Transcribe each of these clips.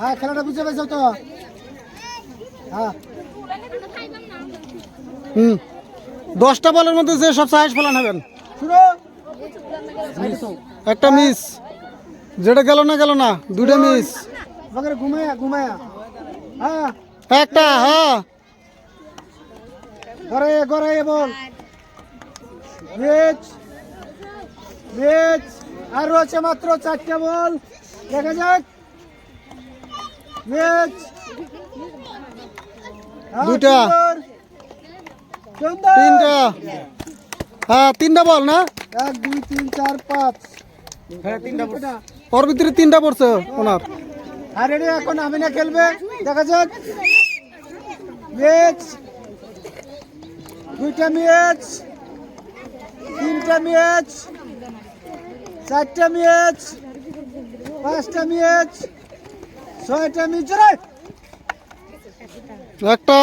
হ্যাঁ খেলাটা বুঝতে পেরেছ তো? হ্যাঁ। হুম। দশটা বলের মধ্যে যে সব সাইজ ফেলান হবেন। একটা মিস যেটা গেল না গেল না দুইটা মিস ঘুমায়া ঘুমায়া। হ্যাঁ। একটা হ্যাঁ। ঘরে ঘরে বল। বেচ বেচ আর রয়েছে মাত্র চারটা বল। দেখা যাক। হ্যাঁ। সুন্দর। তিনটা। হ্যাঁ তিনটা বল না? এক দুই তিন চার পাঁচ। হ্যাঁ তিনটা ওর ভিতরে তিনটা পড়ছে ওনার। আর রেডি এখন আমি না খেলবে। দেখা যাক। ম্যাচ দুইটা ম্যাচ তিনটা ম্যাচ চারটা ম্যাচ পাঁচটা ম্যাচ ছয়টা ম্যাচ রে একটা।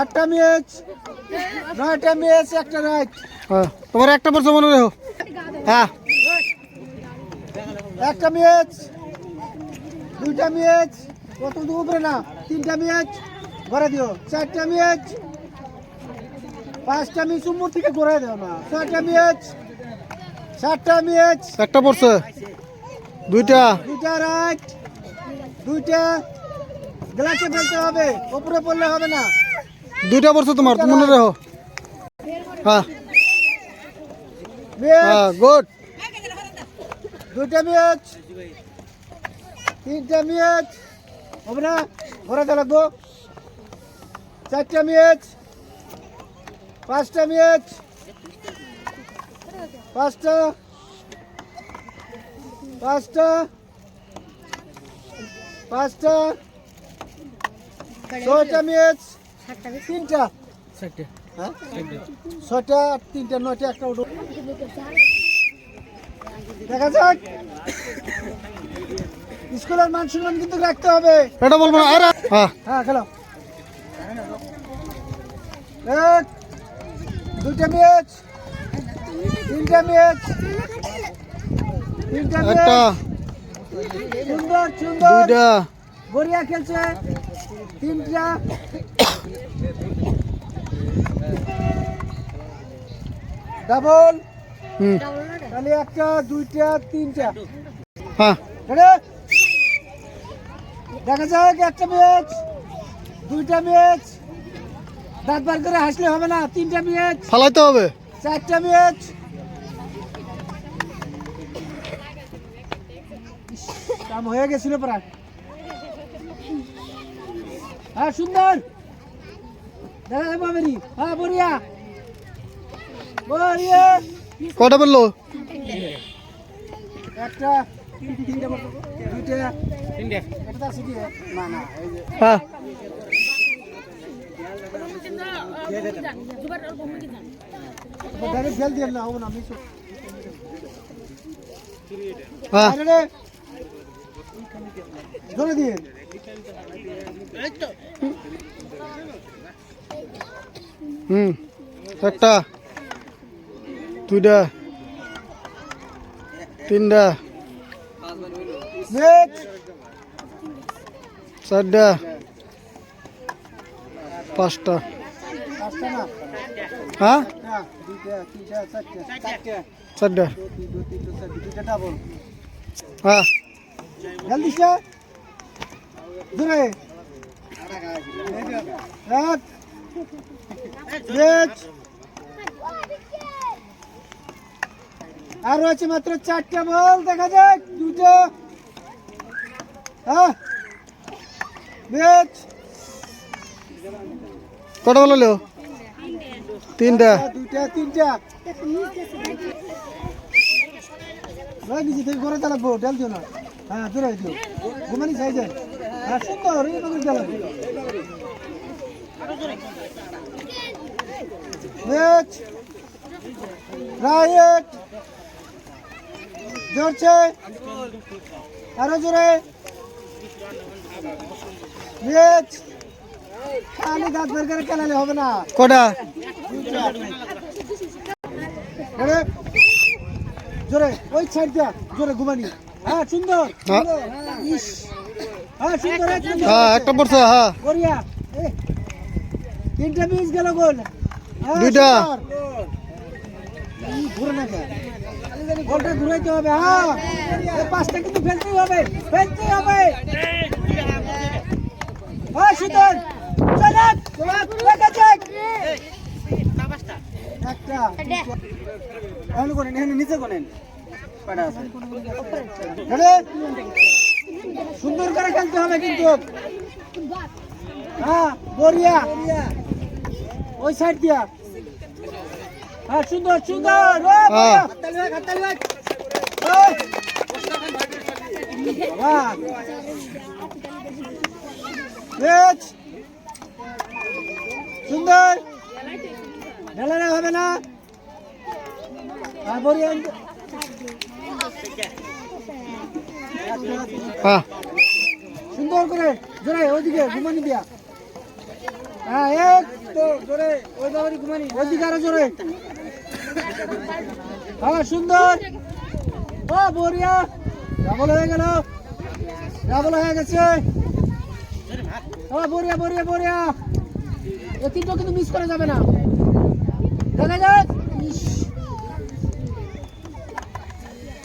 আটটা ম্যাচ নয়টা ম্যাচ একটা রাইট হ্যাঁ তোমার একটা পড়ছে মনে রেখো। হ্যাঁ। একটা ম্যাচ দুইটা ম্যাচ কত উপরে না? তিনটা ম্যাচ ঘরে দিও। চারটা ম্যাচ পাঁচটা ম্যাচ উপর থেকে ঘরে দেও না। ছয়টা ম্যাচ সাতটা ম্যাচ একটা পড়ছে। দুইটা। দুইটা রাইট দুইটা। গ্লাসে ফেলতে হবে উপরে পড়লে হবে না। দুইটা পড়ছে তোমার তুমি মনে রেখো। হ্যাঁ। হ্যাঁ গুড দুইটা ম্যাচ তিনটা ম্যাচ হবে না? ঘরে দেওয়া লাগবো চারটা ম্যাচ পাঁচটা ম্যাচ পাঁচটা। পাঁচটা। পাঁচটা। ছয়টা ম্যাচ তিনটা। হ্যাঁ? ছয়টা তিনটা নয়টা একটা উঠো। দেখা যাক। স্কুলের মান সম্মান কিন্তু রাখতে হবে। এটা বলব না আরে হ্যাঁ। হ্যাঁ খেলো। এক দুইটা ম্যাচ তিনটা ম্যাচ একটা সুন্দর সুন্দর। দুইটা। বড়িয়া খেলছে। তিনটা। ডাবল। হুম। তাহলে একটা দুইটা তিনটা। হ্যাঁ? দেখা যাক একটা ম্যাচ দুইটা ম্যাচ। দাঁত বার করে হাসলে হবে না তিনটা ম্যাচ। ফালাইতে হবে। চারটা ম্যাচ। কাম হয়ে গেছিল প্রায়। হ্যাঁ সুন্দর। দেখা যাবে বাবেরি হ্যাঁ বড়িয়া। বড়িয়া। কটা বলল? একটা তিনটা দুইটা। তিনটা। একটা আছে না না এই যে। হ্যাঁ। দিয়ে না হবে না মিশো। হ্যাঁ। ধরে দিয়ে হুম একটা দুইটা তিনটা চারটা পাঁচটা হ্যাঁ চারটা হ্যাঁ ধরে। এক। আর রয়েছে মাত্র চারটা বল, দেখা যাক, দুটো। হ্যাঁ। কটা বলল তিনটা। দুইটা, তিনটা। নিজে থেকে ঘরে চালাবো ডাল দিও না। হ্যাঁ দূরে ঘুমানি চাই যায় হ্যাঁ সুন্দর রাইট জোরছে আরও জোরে খালি দাঁত বের করে খেলালে হবে না কটা? জোরে ওই সাইড দিয়া জোরে ঘুমানি। হ্যাঁ সুন্দর। হ্যাঁ। হ্যাঁ, ইস। হ্যাঁ হ্যাঁ একটা পড়ছে হ্যাঁ। তিনটা পিস গেল গোল। হ্যাঁ, দুইটা। ঘুরে না কেন? বলটা ঘুরাইতে হবে হ্যাঁ। পাঁচটা কিন্তু ফেলতেই হবে ফেলতেই হবে। হ্যাঁ দেখা একটা করেন নিচে আছে রেডি? সুন্দর করে খেলতে হবে কিন্তু। হ্যাঁ বড়িয়া। ওই সাইড দিয়া। হ্যাঁ সুন্দর সুন্দর। বেশ। সুন্দর। ঢেলানো হবে না। হ্যাঁ বড়িয়া হ্যাঁ। সুন্দর করে জোরে ওইদিকে ঘুমানি দিয়া। হ্যাঁ এক তো জোরে ওই বাবারি ঘুমানি ওইদিকে আরও জোরে। হ্যাঁ সুন্দর। ও বরিয়া ডাবল হয়ে গেল। ডাবল হয়ে গেছে। ও বরিয়া বরিয়া বরিয়া এ তিনটা কিন্তু মিস করা যাবে না। দেখা যাক।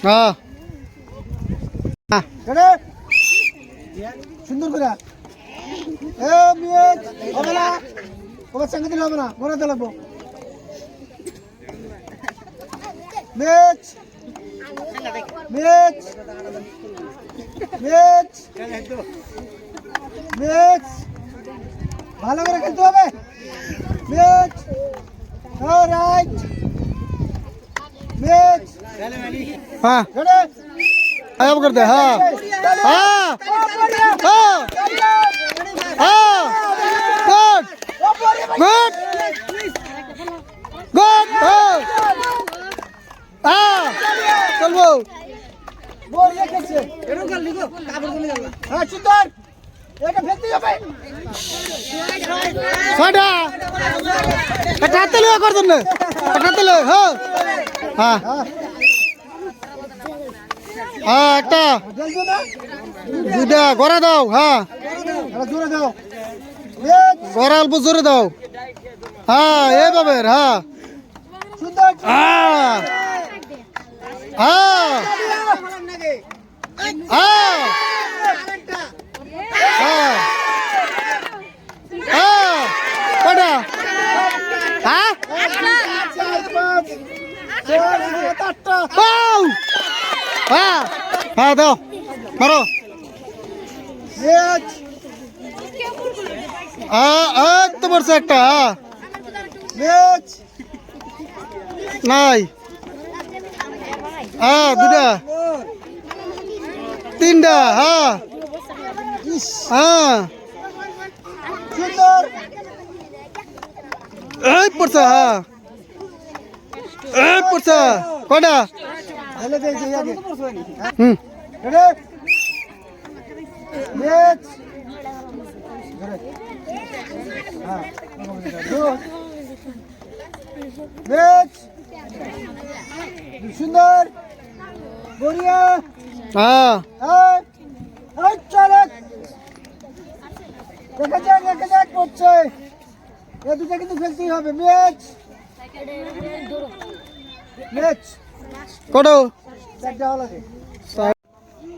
হ্যাঁ? সুন্দর করে। এ মিয়েট হবে না। তোমার সঙ্গে দিলে হবে না। মনে লাগবো। মিয়েট মিয়েট মিয়েট মিয়েট ভালো করে খেলতে হবে। মিয়েট রাইট। মিয়েট হ্যাঁ आया करते हाँ। हाँ। हाँ। हाँ। गुड गुड गुड हाँ। हाँ। चल वो। बोल कैसे ये कर लिखो हाँ चुतर फेंकती है भाई हाँ। हाँ। হ্যাঁ একটা। দুইটা গড়া দাও হ্যাঁ। গড়া অল্প জোরে দাও। হ্যাঁ এইভাবে হ্যাঁ। হ্যাঁ। হ্যাঁ। হ্যাঁ। হ্যাঁ। হ্যাঁ। হ্যাঁ হ্যাঁ হ্যাঁ দাও, মারো। হ্যাঁ এই তো পড়ছে একটা হ্যাঁ। নাই। হ্যাঁ দুটা তিনটা হ্যাঁ। হ্যাঁ। পড়ছে হ্যাঁ। পড়ছে কটা হেলে দিয়েছে আগে। হুম। বেশ ধরে হ্যাঁ গুড সুন্দর। বড়িয়া। হ্যাঁ। এই, এই চলে। দেখা যাক দেখা যাক করছে। এ দুটো কিন্তু ফেলতেই হবে। ম্যাচ ম্যাচ কটো?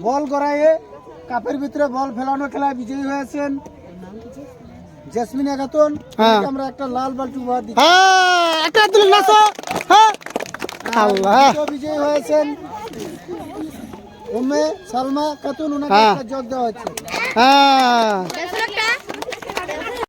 বল গড়াইয়ে কাপের ভিতরে বল ফেলানো খেলায় বিজয়ী হয়েছেন জেসমিন এগাতন। হ্যাঁ। আমরা একটা লাল বাল্টি উপহার দিচ্ছি। হ্যাঁ একটা তুলে নাচো। হ্যাঁ। আল্লাহ। বিজয়ী হয়েছেন। উমে সালমা খাতুন ওনাকে। একটা জগ দেওয়া হচ্ছে হ্যাঁ।